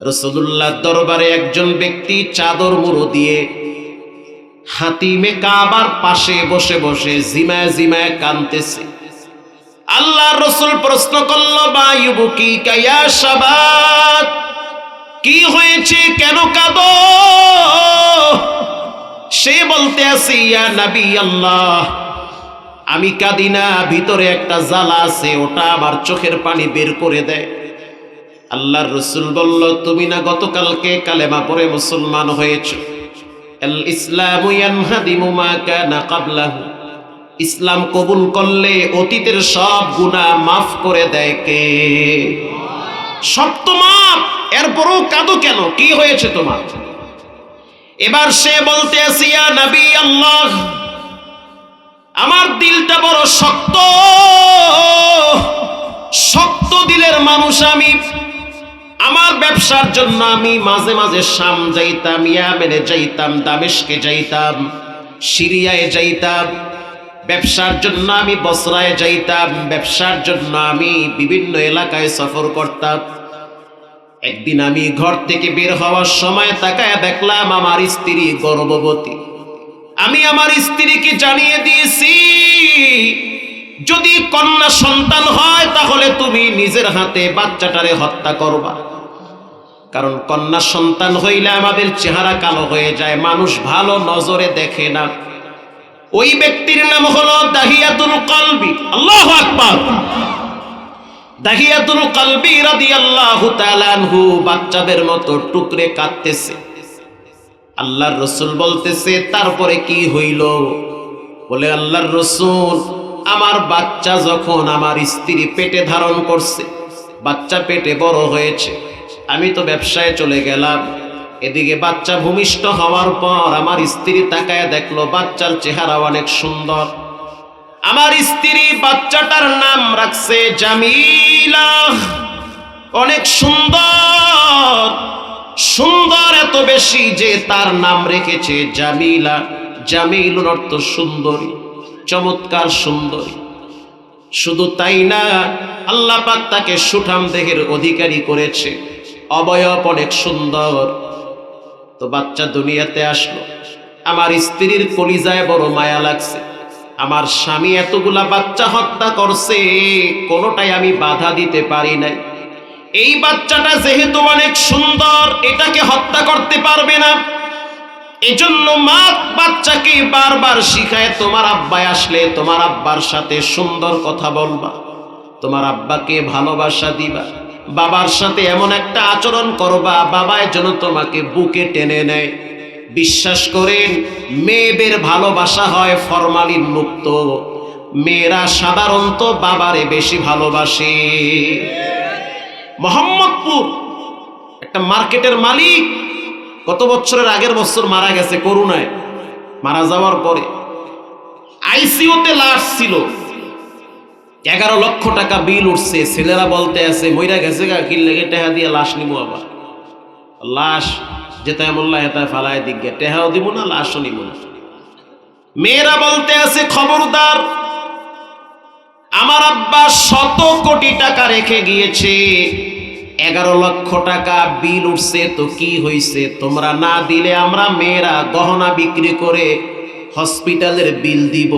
রসুল্লাহ দরবারে একজন ব্যক্তি চাদর মুড়ো দিয়ে হাতিমে কাবার পাশে বসে বসে জিমায় জিমায় কানতেছে আল্লাহ রসুল প্রশ্ন করল বায়ুবুকি কায়া সাবাত কি হয়েছে? কেন কাঁদ? সে বলতে আছে, ইয়া নবী আল্লাহ, আমি কাঁদি না, ভিতরে একটা জ্বালা আছে, ওটা আমার চোখের পানি বের করে দেয়। আল্লাহর রসুল বলল, তুমি না গতকালকে কালেমা পরে মুসলমান হয়েছ? ইসলামু কবুল করলে অতীতের সব গুনাহ মাফ করে দেয় কে? তো মাফ এরপরও কাঁদো কেন? কি হয়েছে তোমার? এবার সে বলতে আসিয়া নবী আল্লাহ, আমার দিলটা বড় শক্ত। শক্ত দিলের মানুষ আমি আমার ব্যবসার জন্য আমি মাঝে মাঝে শাম যাইতাম, ইয়ামেনে যাইতাম, দামেশকে যাইতাম, সিরিয়ায় যাইতাম। ব্যবসার জন্য আমি বসরায় যাইতাম, ব্যবসার জন্য আমি বিভিন্ন এলাকায় সফর করতাম। একদিন আমি ঘর থেকে বের হওয়ার সময় তাকায় দেখলাম আমার স্ত্রী গর্ভবতী। আমি আমার স্ত্রীকে জানিয়ে দিয়েছি, যদি কন্যা সন্তান হয় তাহলে তুমি নিজের হাতে বাচ্চাটারে হত্যা করবা। কারণ কন্যা সন্তান হইলে আমাদের চেহারা কালো হয়ে যায়, মানুষ ভালো নজরে দেখে না। ওই ব্যক্তির নাম হলো দাহিয়াতুল কলবি। আল্লাহ আকবার। দাহিয়াতুল কলবি রাদিয়াল্লাহু তাআলা আনহু বাচ্চাদের মতো টুকরে কাঁদতেছে। আল্লাহর রসুল বলতেছে, তারপরে কি হইল? বলে, আল্লাহর রসুল, আমার বাচ্চা যখন আমার স্ত্রী পেটে ধারণ করছে, বাচ্চা পেটে বড় হয়েছে আমি তো ব্যবসায় চলে গেলাম। এদিকে বাচ্চা ভূমিষ্ঠ হওয়ার পর আমার স্ত্রী তাকায় দেখল, বাচ্চার চেহারা অনেক সুন্দর। আমার স্ত্রী বাচ্চাটার নাম রাখছে জামিলা। অনেক সুন্দর। সুন্দর এত বেশি যে তার নাম রেখেছে জামিলা। জামিল অর্থ সুন্দরী, চমৎকার সুন্দরী। শুধু তাই না আল্লাহ পাক তাকে সুঠাম দেহের অধিকারী করেছে। অবয়ব অনেক সুন্দর। তো বাচ্চা দুনিয়াতে আসলো। আমার স্ত্রীর কলিজায় বড় মায়া লাগছে। আমার স্বামী এতগুলা বাচ্চা হত্যা করছে, কোনোটাই আমি বাধা দিতে পারি নাই। এই বাচ্চাটা যেহেতু অনেক সুন্দর, এটাকে হত্যা করতে পারবে না। এজন্য মা বাচ্চাকে বারবার শিখায়, তোমার আব্বাই আসলে তোমার আব্বার সাথে সুন্দর কথা বলবা। তোমার আব্বাকে ভালোবাসা দিবা। বাবার সাথে এমন একটা আচরণ করবা বাবায় যেন তোমাকে বুকে টেনে নেয়। বিশ্বাস করেন, মেয়েদের ভালোবাসা হয় ফরমালিন মুক্ত। মেয়েরা সাধারণত বাবারে বেশি ভালোবাসে। মোহাম্মদপুর, একটা মার্কেটের মালিক, কত বছরের আগের বছর মারা গেছে করুণায়। মারা যাওয়ার পরে। আইসিওতে লাশ ছিল। এগারো লক্ষ টাকা বিল উঠছে, ছেলেরা বলতে আছে, মইরা গেছে গা, কিল লেগে টেহা দিয়ে লাশ নিব আবার। লাশ যেতায় মোল্লা, হেতায় ফালায় দিক গে, টেহাও দিব না, লাশও নিব না। মেয়েরা বলতে আছে, খবরদার, আমার আব্বা শত কোটি টাকা রেখে গিয়েছে, এগারো লক্ষ টাকা বিল উঠছে, তো কি হইছে? তোমরা না দিলে আমরা মেয়েরা গহনা বিক্রি করে হসপিটালের বিল দিব।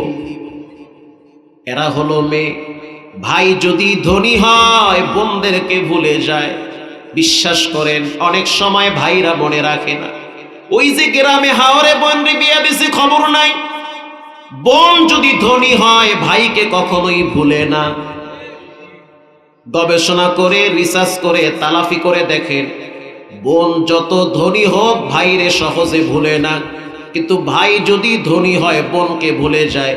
এরা হলো মেয়ে। ভাই যদি ধনী হয়, বোনদেরকে ভুলে যায়। বিশ্বাস করেন, অনেক সময় ভাইরা মনে রাখে না। ওই যে গ্রামে হাওরে বোন বিয়া দিছে, খবর নাই। বোন যদি ধনী হয়, ভাইকে কখনোই ভুলে না। গবেষণা করে, রিসার্চ করে, তালাফি করে দেখেন, বোন যত ধনী হোক, ভাইরে সহজে ভুলে না। কিন্তু ভাই যদি ধনী হয়, বোনকে ভুলে যায়।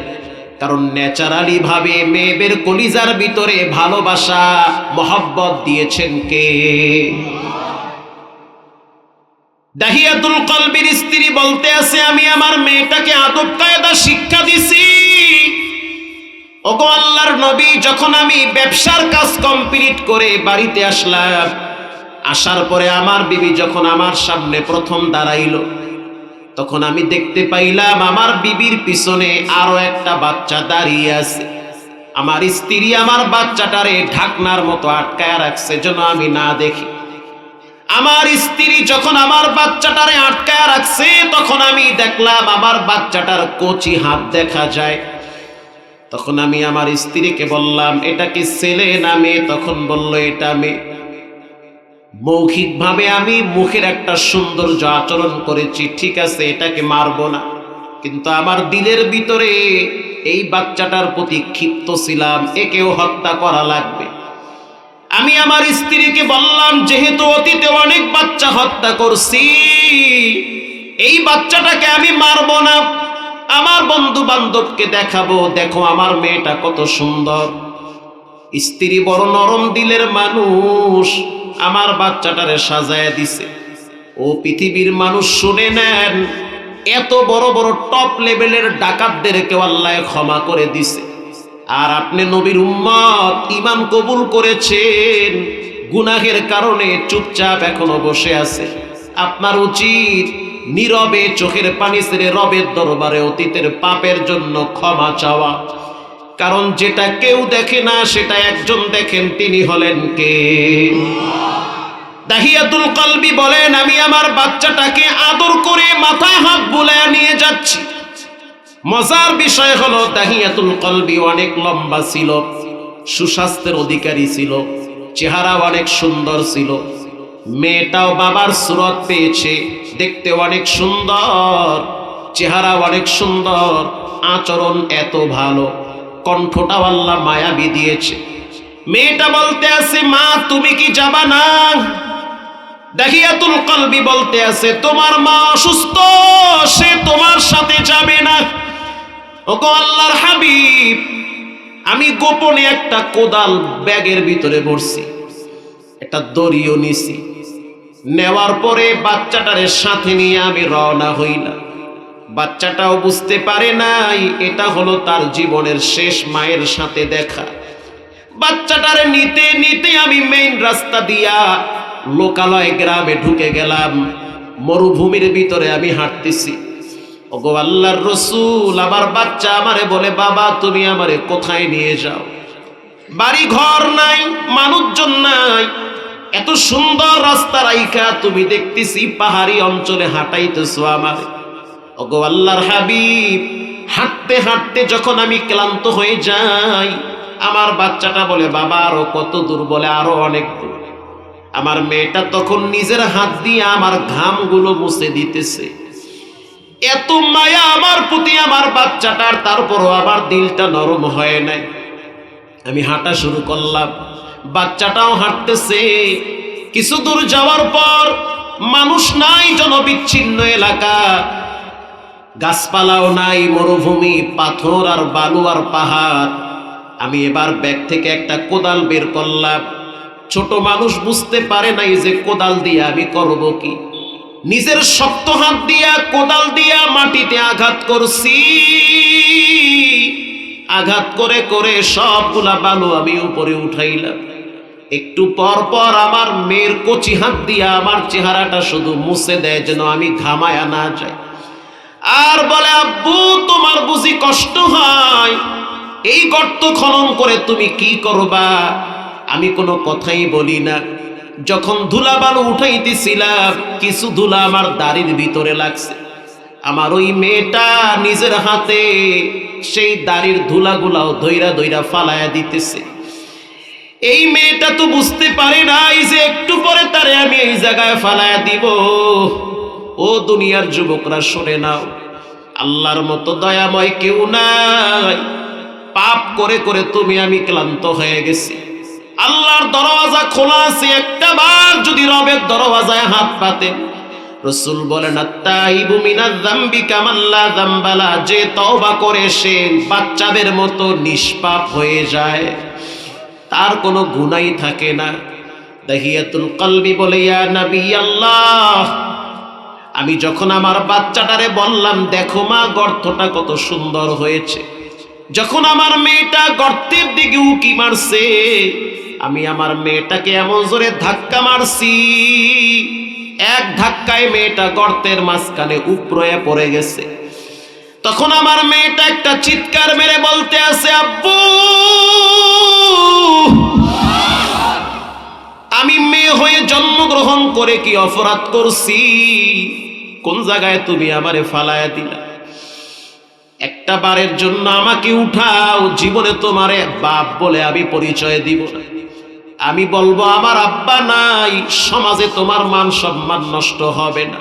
কারণ ন্যাচারালি ভাবে মেয়েদের কলিজার ভিতরে ভালোবাসা, মহব্বত দিয়েছেন কে? দাহিয়াতুল কলবির স্ত্রী বলতে আছে, আমি আমার মেয়েটাকে আদব কায়দা শিক্ষা দিছি। ওগো আল্লাহর নবী, যখন আমি ব্যবসার কাজ কমপ্লিট করে বাড়িতে আসলাম, আসার পরে আমার বিবি যখন আমার সামনে প্রথম দাঁড়াইলো তখন আমি দেখতে পাইলাম আমার বিবির পিছনে আরও একটা বাচ্চা দাঁড়িয়ে আছে। আমার স্ত্রী আমার বাচ্চাটারে ঢাকনার মতো আটকায় রাখছে যেন আমি না দেখি। আমার স্ত্রী যখন আমার বাচ্চাটারে আটকায় রাখছে, তখন আমি দেখলাম আমার বাচ্চাটার কচি হাত দেখা যায়। তখন আমি আমার স্ত্রীকে বললাম, এটা কি ছেলে না মেয়ে? তখন বলল, এটা মেয়ে। মৌখিকভাবে আমি মুখের একটা সৌন্দর্য আচরণ করেছি, ঠিক আছে, এটাকে মারবো না। কিন্তু আমার দিলের ভিতরে এই বাচ্চাটার প্রতি ক্ষিপ্ত ছিলাম, একেও হত্যা করা লাগবে। আমি আমার স্ত্রীকে বললাম, যেহেতু অতীতে অনেক বাচ্চা হত্যা করছি, এই বাচ্চাটাকে আমি মারবো না। আমার বন্ধু বান্ধবকে দেখাবো, দেখো আমার মেয়েটা কত সুন্দর। স্ত্রী বড় নরম দিলের মানুষ আমার বাচ্চাটারে সাজায় দিছে। ও পৃথিবীর মানুষ শুনে নেন, এত বড় বড় টপ লেভেলের ডাকাতদেরকেও আল্লাহ ক্ষমা করে দিছে। আর আপনি নবীর উম্মত ইমান কবুল করেছেন, গুনাহের কারণে চুপচাপ এখনও বসে আছে। আপনার উচিত নীরবে চোখের পানি ছেড়ে রবের দরবারে অতীতের পাপের জন্য ক্ষমা চাওয়া। কারণ যেটা কেউ দেখে না, সেটা একজন দেখেন, তিনি হলেন কে? দাহিয়াতুল কলবি বলেন, আমি আমার বাচ্চাটাকে আদর করে মাথায় হাত বুলায় নিয়ে যাচ্ছি। মজার বিষয় হলো, দাহিয়াতুল কলবি অনেক লম্বা ছিল, সুস্বাস্থ্যের অধিকারী ছিল, চেহারা অনেক সুন্দর ছিল। মেয়েটাও বাবার সুরত পেয়েছে, দেখতে অনেক সুন্দর, চেহারা অনেক সুন্দর, আচরণ এত ভালো, কণ্ঠটাও আল্লাহ মায়াবী দিয়েছে। মেয়েটা বলতে আছে, মা, তুমি কি যাবা না? দাহিয়াতুল কলবি বলতে আছে, তোমার মা অসুস্থ, সে তোমার সাথে যাবে না। ওগো আল্লাহর হাবিব, আমি গোপনে একটা কোদাল ব্যাগের ভিতরে ভরছি, একটা দড়িও নিছি। নেওয়ার পরে বাচ্চাটারে সাথে নিয়ে আমি রওনা হইলাম বাচ্চাটাও বুঝতে পারে নাই, এটা হলো তার জীবনের শেষ মায়ের সাথে দেখা। বাচ্চাটারে নিতে নিতে আমি মেইন রাস্তা দিয়া লোকালয় গ্রামে ঢুকে গেলাম। মরুভূমির ভিতরে আমি হাঁটতেছি। ওগো আল্লাহর রসুল, আমার বাচ্চা আমারে বলে, বাবা, তুমি আমারে কোথায় নিয়ে যাও? বাড়ি ঘর নাই, মানুষজন নাই। এত সুন্দর রাস্তা রাইখা তুমি দেখতেছি, পাহাড়ি অঞ্চলে হাঁটাইতেছো আমারে। ওগো আল্লাহর হাবিব, হাঁটতে হাঁটতে যখন আমি ক্লান্ত হয়ে যাই, আমার বাচ্চাটা বলে, বাবা, আরও কত দূর? বলে, আরও অনেক দূর। আমার মেয়েটা তখন নিজের হাত দিয়ে আমার ঘামগুলো মুছে দিতেছে। এত মায়া আমার প্রতি আমার বাচ্চাটার, তারপরও আমার দিলটা নরম হয় নাই। আমি হাঁটা শুরু করলাম। বাচ্চাটাও হাঁটতেছে। কিছু দূর যাওয়ার পর মানুষ নাই, জনবিচ্ছিন্ন এলাকা। গাছপালাও নাই, মরুভূমি, পাথর আর বালু আর পাহাড়। আমি এবার ব্যাগ থেকে একটা কোদাল বের করলাম। ছোট মানুষ বুঝতে পারে নাই যে কোদাল দিয়ে আমি করব কি। নিজের শক্ত হাত দিয়া, কোদাল দিয়া মাটিতে আঘাত করছি। আঘাত করে করে সবগুলা বালু আমি উপরে উঠাইলাম। একটু পর পর আমার মেয়ের কচি হাত দিয়া আমার চেহারাটা শুধু মুছে দেয় যেন আমি ঘামায়া না যাই। আর বলে, আব্বু, তোমার বুঝি কষ্ট হয়। এই গর্ত খনন করে তুমি কি করবা? আমি কোনো কথাই বলি না। যখন ধুলা বালু উঠাইতেছিলাম, কিছু ধুলা আমার দাড়ির ভিতরে লাগছে। আমার ওই মেয়েটা নিজের হাতে সেই দাড়ির ধুলাগুলাও ধৈরা ধৈরা ফালায়া দিতেছে। এই মেয়েটা তো বুঝতে পারে নাই যে একটু পরে তারে আমি এই জায়গায় ফালায়া দিব। ও দুনিয়ার যুবকরা, শুনে নাও। আল্লাহর মতো দয়াময় কেউ নাই। পাপ করে করে তুমি আমি ক্লান্ত হয়ে গেছি। আল্লাহর দরওয়াজা খোলা আছে, একটা বার যদি রবের দরওয়াজায় হাত পাতে রসুল বলেন, আত্তাইবু মিনাজ যামবি কামাল্লা যামবালা। যে তওবা করে সে বাচ্চাদের মতো নিষ্পাপ হয়ে যায়। তার কোনো গুনাই থাকে না। দাহিয়াতুল কলবি বলে, ইয়া নবী আল্লাহ আমি যখন আমার বাচ্চাটারে বললাম, দেখো মা, গর্তটা কত সুন্দর হয়েছে। যখন আমার মেয়েটা গর্তের দিকে উকি মারছে আমি আমার মেয়েটাকে এমন জোরে ধাক্কা মারছি। এক ধাক্কায় মেয়েটা গর্তের মাঝখানে উপরয়ে পড়ে গেছে। তখন আমার মেয়েটা একটা চিৎকার মেরে বলতে আছে, আব্বু! আমি মেয়ে হয়ে জন্মগ্রহণ করে কি অপরাধ করছি? কোন জায়গায় তুমি আমারে ফালায়া দিলা? একটা বারের জন্য আমাকে উঠাও, জীবনে তোমারে বাপ বলে আমি পরিচয় দিব না। আমি বলব, আমার আব্বা নাই, সমাজে তোমার মান সম্মান নষ্ট হবে না।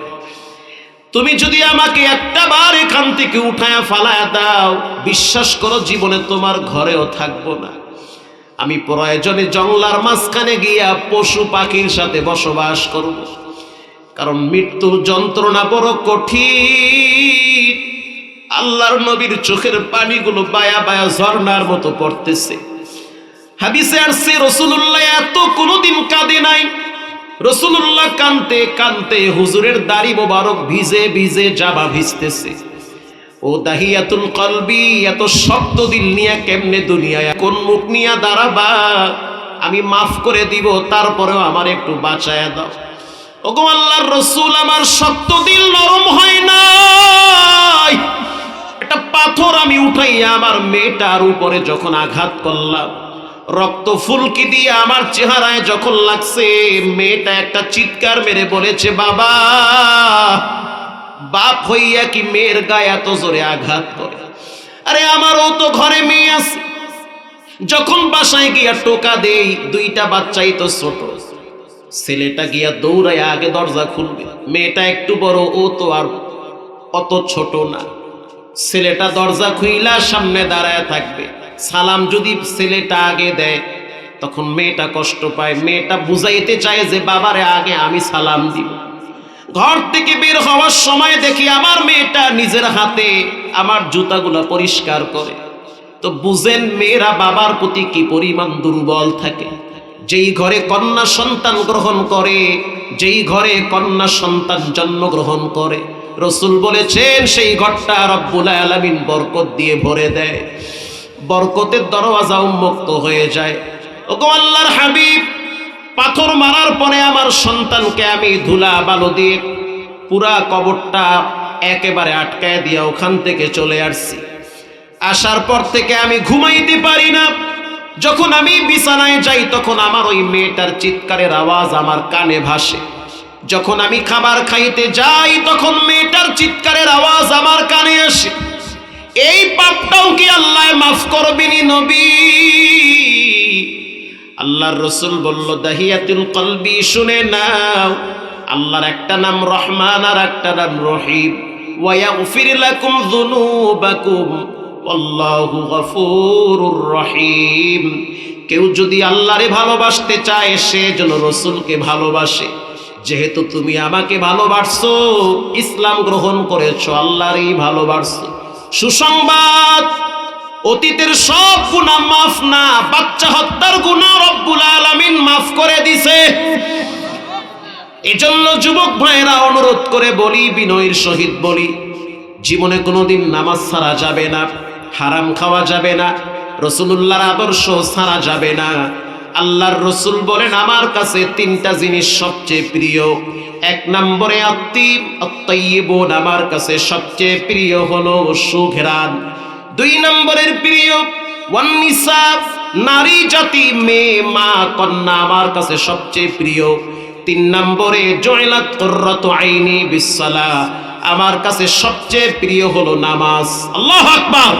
তুমি যদি আমাকে একটা বার এখান থেকে উঠায়া ফালায়া দাও, বিশ্বাস করো জীবনে তোমার ঘরেও থাকব না। আমি প্রয়োজনে জঙ্গলার মাঝখানে গিয়া পশু পাখির সাথে বসবাস করব। কারণ মৃত্যুর যন্ত্রণা বড় কঠিন। আল্লাহর নবীর চোখের পানিগুলো বায়া বায়া ঝর্ণার মতো পড়তেছে। হাদিসে আসছে রসুল্লাহ এত কোনোদিন কাঁদে নাই। রসুল্লাহ কানতে কানতে হুজুরের দাড়ি মোবারক ভিজে ভিজে জামা ভিজতেছে। ও দাহিয়াতুল কলবি, এত শক্ত দিল নিয়ে কেমনে দুনিয়ায় কোন মুখ নিয়ে দাঁড়াবা? আমি মাফ করে দিব, তারপরেও আমার একটু বাঁচায় দাও। ওগো আল্লাহর রসুল, আমার শক্ত দিল নরম হয় নাই। একটা পাথর আমি উঠাইয়া আমার মেয়েটার উপরে যখন আঘাত করলাম রক্ত ফুলকি দিয়ে আমার চেহারায় যখন লাগছে, মেয়েটা একটা চিৎকার মেরে বলেছে, বাবা, বাপ হইয়া কি মেয়ের গায়ে এত জোরে আঘাত করে? আরে আমারও তো ঘরে মেয়ে আছে। যখন বাসায় গিয়া টোকা দেই, দুইটা বাচ্চাই তো ছোট। ছেলেটা গিয়া দৌড়ায় আগে দরজা খুলবে। মেয়েটা একটু বড়, ও তো আর অত ছোট না। ছেলেটা দরজা খুইলা সামনে দাঁড়ায় থাকবে। সালাম যদি ছেলেটা আগে দেয়, তখন মেয়েটা কষ্ট পায়। মেয়েটা বুঝাইতে চায় যে, বাবারে, আগে আমি সালাম দিব। ঘর থেকে বের হওয়ার সময় দেখি আমার মেয়েটা নিজের হাতে আমার জুতাগুলো পরিষ্কার করে। তো বুঝেন মেয়েরা বাবার প্রতি কি পরিমাণ দুর্বল থাকে। যেই ঘরে কন্যা সন্তান গ্রহণ করে, যেই ঘরে কন্যা সন্তান জন্মগ্রহণ করে। রসুল বলেছেন, সেই ঘরটা রব্বুল আলামিন বরকত দিয়ে ভরে দেয়। বরকতের দরওয়াজা উন্মুক্ত হয়ে যায়। ওগো আল্লাহর হাবিব, পাথর মারার পরে আমার সন্তানকে আমি ধুলা বালো দিয়ে পুরা কবরটা একেবারে আটকায় দিয়ে ওখান থেকে চলে আসছি। আসার পর থেকে আমি ঘুমাইতে পারি না। যখন আমি বিছানায় যাই, তখন আমার ওই মেয়েটার চিৎকারের আওয়াজ আমার কানে ভাসে। যখন আমি খাবার খাইতে যাই, তখন মেয়েটার চিৎকারের আওয়াজ আমার কানে আসে। এই পাপটাও কি আল্লাহ মাফ করবেনি নবী? আল্লাহর রসুল বলল, দাহিয়াতুল কলবি, শুনে নাও। আল্লাহর একটা নাম রহমান আর একটা নাম রহিম। ওয়ায়াগফির লাকুম যুনুবাকুম আল্লাহু গফুরুর রহিম। কেউ যদি আল্লাহরে ভালোবাসতে চায়, সে যেন রসুলকে ভালোবাসে। যেহেতু তুমি আমাকে ভালোবাসছো, ইসলাম গ্রহণ করেছ, আল্লাহরই ভালোবাসছো। সুসংবাদ। অতীতের সব গুণা মাফ না, বাচ্চা হত্যার গুণা রব্বুল আলামিন মাফ করে দিছে। এজন্য যুবক ভাইয়েরা অনুরোধ করে বলি, বিনয়ের সহিত বলি, জীবনে কোনোদিন নামাজ ছাড়া যাবে না, হারাম খাওয়া যাবে না, রসুলুল্লাহর আদর্শ ছাড়া যাবে না। আল্লাহর রসুল বলেন, আমার কাছে তিনটা জিনিস সবচেয়ে প্রিয়। এক নম্বরে আত্মিব আত্মাইবন আমার কাছে সবচেয়ে প্রিয় হলো সুঘেরান দুই নম্বরের প্রিয় নারী জাতি, মেয়ে, মা, কন্যা আমার কাছে সবচেয়ে প্রিয়। তিন নম্বরে জয়লাত আইনি বিসালা আমার কাছে সবচেয়ে প্রিয় হলো নামাজ। আল্লাহ আকবার।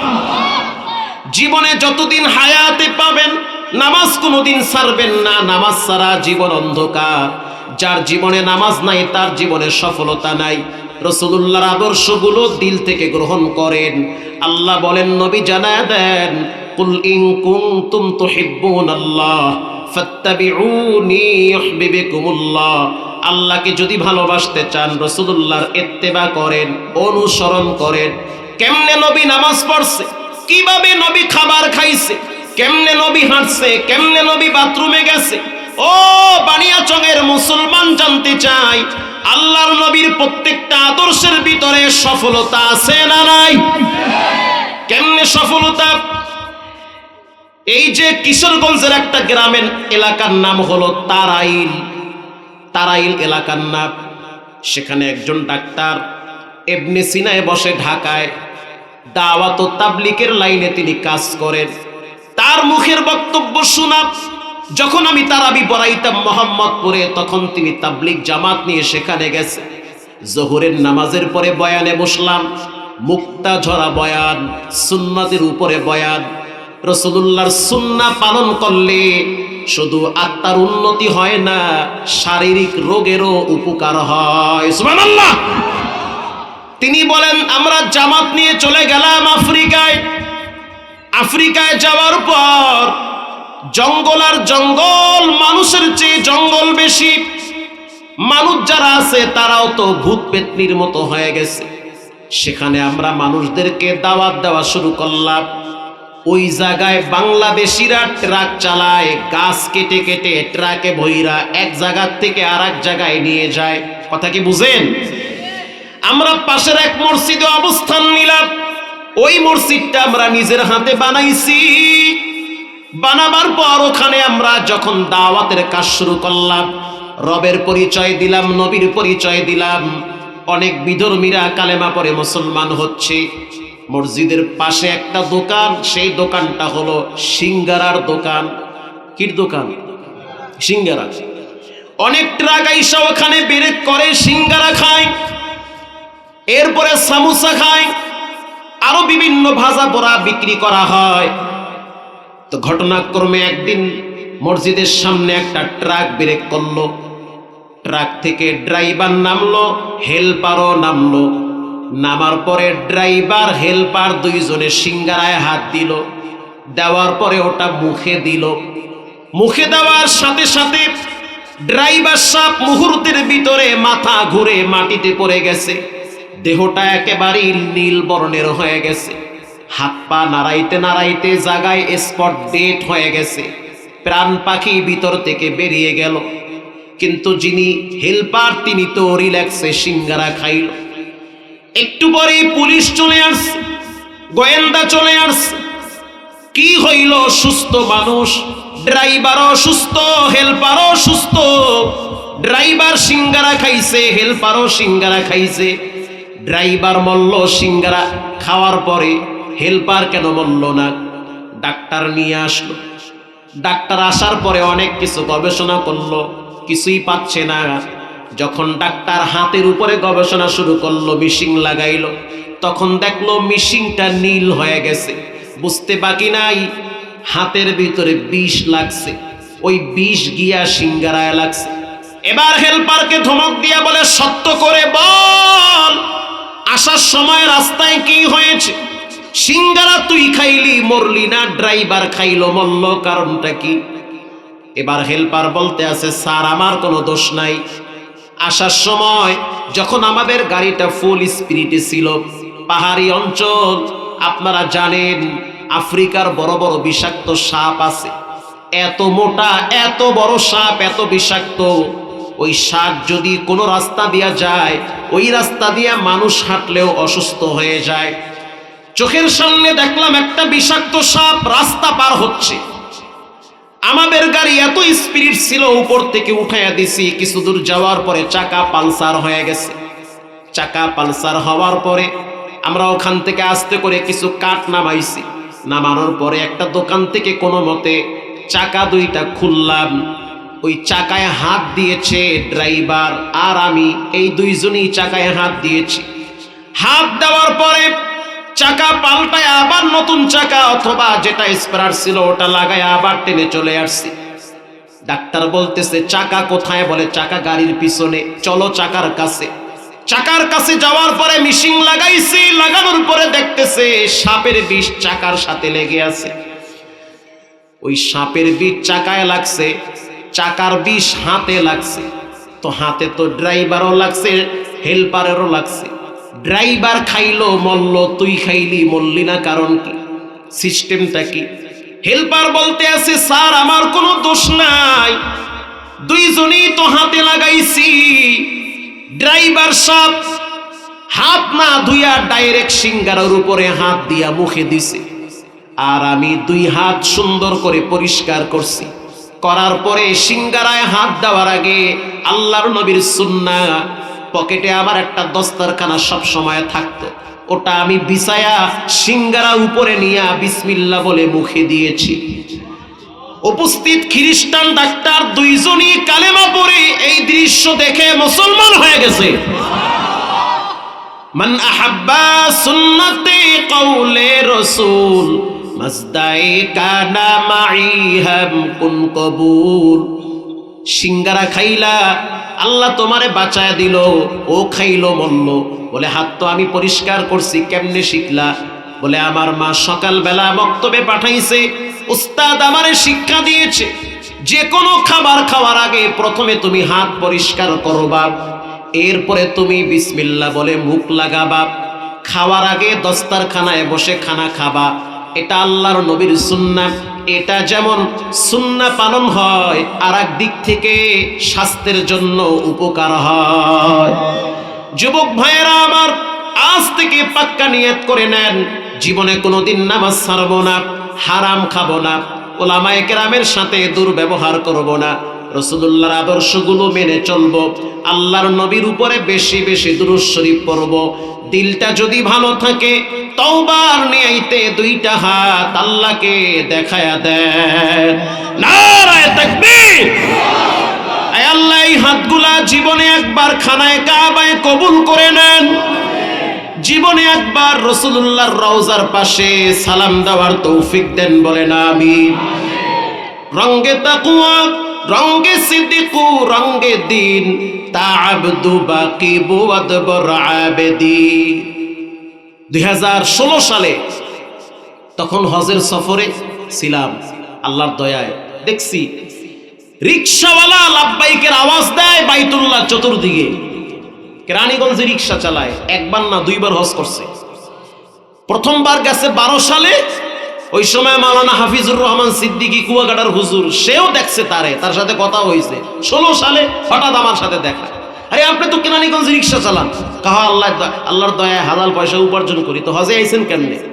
জীবনে যতদিন হায়াতে পাবেন নামাজ কোনোদিন ছাড়বেন না, নামাজ ছাড়া জীবন অন্ধকার। যার জীবনে নামাজ নাই, তার জীবনে সফলতা নাই। রসুল্লাহর আদর্শগুলো দিল থেকে গ্রহণ করেন। আল্লাহ বলেন, নবী জানায় দেন, কুল ইন কুনতুম তুহিব্বুন আল্লাহ ফাত্তাবিউনি ইউহিব্বুকুমুল্লাহ। আল্লাহকে যদি ভালোবাসতে চান, রসুলুল্লাহর এত্তেবা করেন, অনুসরণ করেন। কেমনে নবী নামাজ পড়ছে? কীভাবে নবী খাবার খাইছে? কেমনে নবী হাঁটছে, কেমনে নবী বাথরুমে গেছে? ও বানিয়াচঙের মুসলমান জানতে চাই, আল্লাহর নবীর প্রত্যেকটা আদর্শের ভিতরে সফলতা আছে না নাই? কেমনে সফলতা? এই যে কিশোরগঞ্জের একটা গ্রামের এলাকার নাম হলো তারাইল। তারাইল এলাকার নাম। সেখানে একজন ডাক্তার এমনি সিনায় বসে ঢাকায়। দাওয়াত তাবলিকের লাইনে তিনি কাজ করেন। তার মুখের বক্তব্য শোনা। যখন আমি তারাবি পড়াইতাম মোহাম্মদপুরে, তখন তিনি তাবলিক জামাত নিয়ে সেখানে গেছে। জোহরের নামাজের পরে বয়ানে বসলাম, মুক্তা ঝরা বয়ান, সুন্নাতের উপরে বয়ান। রসুল্লাহর সুন্না পালন করলে শুধু আত্মার উন্নতি হয় না, শারীরিক রোগেরও উপকার হয়। তিনি বলেন, আমরা জামাত নিয়ে চলে গেলাম আফ্রিকায়। আফ্রিকায় যাওয়ার পর জঙ্গল আর জঙ্গল, মানুষের চেয়ে জঙ্গল বেশি। মানুষ যারা আছে, তারাও তো ভূত পেতনির মতো হয়ে গেছে। সেখানে আমরা মানুষদেরকে দাওয়াত দেওয়া শুরু করলাম। ওই জায়গায় বাংলাদেশিরা ট্রাক চালায়, গাছ কেটে কেটে ট্রাকে ভইরা এক জায়গার থেকে আর এক জায়গায় নিয়ে যায়। কথা কি বুঝেন? আমরা পাশের এক মসজিদে অবস্থান নিলাম। ওই মসজিদটা আমরা নিজের হাতে বানাইছি। বানাবার পর ওখানে আমরা যখন দাওয়াতের কাজ শুরু করলাম, রবের পরিচয় দিলাম, নবীর পরিচয় দিলাম, অনেক বিধর্মীরা কালেমা পরে মুসলমান হচ্ছে। মসজিদের পাশে একটা দোকান, সেই দোকানটা হলো সিঙ্গারার দোকান। কির দোকান? সিঙ্গারা। অনেক ট্রাক আইসা ওখানে বেরেক করে, সিঙ্গারা খায়, এরপরে সামোসা খায় আরও বিভিন্ন ভাজা পোড়া বিক্রি করা হয়। তো ঘটনাক্রমে একদিন মসজিদের সামনে একটা ট্রাক ব্রেক করল। ট্রাক থেকে ড্রাইভার নামলো, হেল্পারও নামলো। নামার পরে ড্রাইভার, হেল্পার দুইজনে সিঙ্গারায় হাত দিল। দেওয়ার পরে ওটা মুখে দিল। মুখে দেওয়ার সাথে সাথে ড্রাইভার সাপ মুহূর্তের ভিতরে মাথা ঘুরে মাটিতে পড়ে গেছে। দেহটা একেবারেই নীল বর্ণের হয়ে গেছে। হাত পা নাড়াইতে নাড়াইতে জায়গায় স্পট ডেট হয়ে গেছে। প্রাণ পাখি ভিতর থেকে বেরিয়ে গেল। কিন্তু যিনি হেল্পার, তিনি তো রিল্যাক্সে সিঙ্গারা খাইল। একটু পরেই পুলিশ চলে আসছে। গোয়েন্দা চলে আসছে। কি হইল সুস্থ মানুষ? ড্রাইভারও সুস্থ হেল্পারও সুস্থ ড্রাইভার সিঙ্গারা খাইছে, হেল্পারও সিঙ্গারা খাইছে। ড্রাইভার মল্ল সিঙ্গারা খাওয়ার পরে হেল্পার কেন মল্ল না? ডাক্তার নিয়ে আসলো। ডাক্তার আসার পরে অনেক কিছু গবেষণা করল, কিছুই পাচ্ছে না। যখন ডাক্তার হাতের উপরে গবেষণা শুরু করল, মিশিং লাগাইল, তখন দেখল মিশিংটা নীল হয়ে গেছে। বুঝতে বাকি নাই, হাতের ভিতরে বিষ লাগছে, ওই বিষ গিয়া সিঙ্গারায় লাগছে। এবার হেল্পারকে ধমক দিয়া বলে, সত্য করে বল। আসার সময় রাস্তায় কি হয়েছে? সিঙ্গারা তুই খাইলি, মরলি না, ড্রাইভার খাইলো, মরল কারণটা কি? এবার হেল্পার বলতে আছে, স্যার, আমার কোনো দোষ নাই। আসার সময় যখন আমাদের গাড়িটা ফুল স্পিরিটে ছিল, পাহাড়ি অঞ্চল, আপনারা জানেন, আফ্রিকার বড় বড় বিষাক্ত সাপ আছে। এত মোটা, এত বড় সাপ, এত বিষাক্ত। ওই সাপ যদি কোনো রাস্তা দিয়া যায়, ওই রাস্তা দিয়া মানুষ হাঁটলেও অসুস্থ হয়ে যায়। চোখের সামনে দেখলাম একটা বিষাক্ত সাপ রাস্তা পার হচ্ছে। আমাদের গাড়ি এত স্পিরিট ছিল উপর থেকে উঠাইয়া দিছি, কিছু দূর যাওয়ার পরে চাকা পালসার হয়ে গেছে। চাকা পালসার হওয়ার পরে আমরা ওখান থেকে আস্তে করে কিছু কাঠ নামাইছি। নামানোর পরে একটা দোকান থেকে কোনো মতে চাকা দুইটা খুললাম। ওই চাকায় হাত দিয়েছে ড্রাইভার আর আমি, এই দুইজনই চাকায় হাত দিয়েছি। হাত দেওয়ার পরে চাকা পাল্টায় আবার নতুন চাকা অথবা যেটা স্প্রার ছিল ওটা লাগায় আবার টেনে চলে আসছি। ডাক্তার বলতেছে, চাকা কোথায়? বলে, চাকা গাড়ির পিছনে। চলো চাকার কাছে। চাকার কাছে যাওয়ার পরে মিশিং লাগাইছি, লাগানোর পরে দেখতেছে সাপের বিষ চাকার সাথে লেগে আছে। ওই সাপের বিষ চাকায় লাগছে। চাকার বিষ হাতে লাগছে। তো হাতে তো ড্রাইভারও লাগছে, হেল্পারেরও লাগছে। ড্রাইভার খাইলো মল্ল তুই খাইলি মল্লি না কারণ কি? সিস্টেমটা কি? হেল্পার বলতে আছে, স্যার, আমার কোনো দোষ নাই। দুইজনই তো হাতে লাগাইছি। ড্রাইভার সব হাত না ধুইয়া ডাইরেক্ট সিঙ্গারের উপরে হাত দিয়া মুখে দিছে। আর আমি দুই হাত সুন্দর করে পরিষ্কার করছি। করার পরে সিঙ্গারায় হাত দেওয়ার আগে আল্লাহর নবীর সুন্না পকেটে আমার একটা দস্তারখানা সব সময় থাকতো। ওটা আমি বিছায়া সিঙ্গারা উপরে নিয়া বিসমিল্লা বলে মুখে দিয়েছি। উপস্থিত খ্রিস্টান ডাক্তার দুইজনই কালেমা পরে এই দৃশ্য দেখে মুসলমান হয়ে গেছে। মান আহাব্বা সুন্নতে কৌলে রসুল মজদাই কানা মাই হাম কুন কবুল সিঙ্গারা খাইলা আল্লাহ তোমারে বাঁচায় দিল, ও খাইলো মল্ল বলে, হাত তো আমি পরিষ্কার করছি, কেমনে শিখলা? বলে, আমার মা সকালবেলা বক্তব্যে পাঠাইছে, উস্তাদ আমারে শিক্ষা দিয়েছে যে কোনো খাবার খাওয়ার আগে প্রথমে তুমি হাত পরিষ্কার করবা এরপরে তুমি বিসমিল্লা বলে মুখ লাগাবা। খাওয়ার আগে দস্তারখানায় বসে খানা খাবা। এটা আল্লাহর নবীর সুন্না। এটা যেমন সুন্না পালন হয় আর দিক থেকে স্বাস্থ্যের জন্য উপকার হয়। যুবক ভাইয়েরা আমার, আজ থেকে পাক্কা নিয়ত করে নেন, জীবনে কোনোদিন নামাজ ছাড়বো না, হারাম খাব না, ওলামায়ে কেরামের সাথে দুর্ব্যবহার করব না রসুল্লাহর আদর্শগুলো মেনে চলব, আল্লাহর নবীর উপরে বেশি বেশি দুরুদ শরীফ পড়ব দিলটা যদি ভালো থাকে, তওবার নিয়াইতে দুইটা হাত আল্লাহকে দেখায়া দেন। নারায়ে তাকবীর। আল্লাহ, এই হাতগুলা জীবনে একবার খানায় কাবায় কবুল করে নেন। জীবনে একবার রসুল্লাহর রওজার পাশে সালাম দেওয়ার তৌফিক দেন বলেন আমি রঙ্গে তাকুয়া রঙ্গে সিদ্দিকু, রঙ্গে দিন। তা আবদু বাকি বুয়াদ বর আবেদি। দুই সালে তখন হজের সফরে ছিলাম, আল্লাহর দয়ায়। দেখছি, রিক্সাওয়ালা লাভবাইকের আওয়াজ দেয় বাইতুল্লাহ চতুর্দিকে। কেরানীগঞ্জে রিক্সা চালায়, একবার না দুইবার হজ করছে। প্রথমবার গেছে বারো সালে ওই সময় মাওলানা হাফিজুর রহমান সিদ্দিকী কুয়াকাটার হুজুর, সেও দেখছে তারে, তার সাথে কথা হয়েছে ষোলো সালে হঠাৎ আমার সাথে দেখা। আরে, আপনি তো কেনানিগঞ্জ রিক্সা চালান। কাহা আল্লাহ আল্লাহর দয়ায় হালাল পয়সা উপার্জন করি। তো হজে আইছেন কেমনে?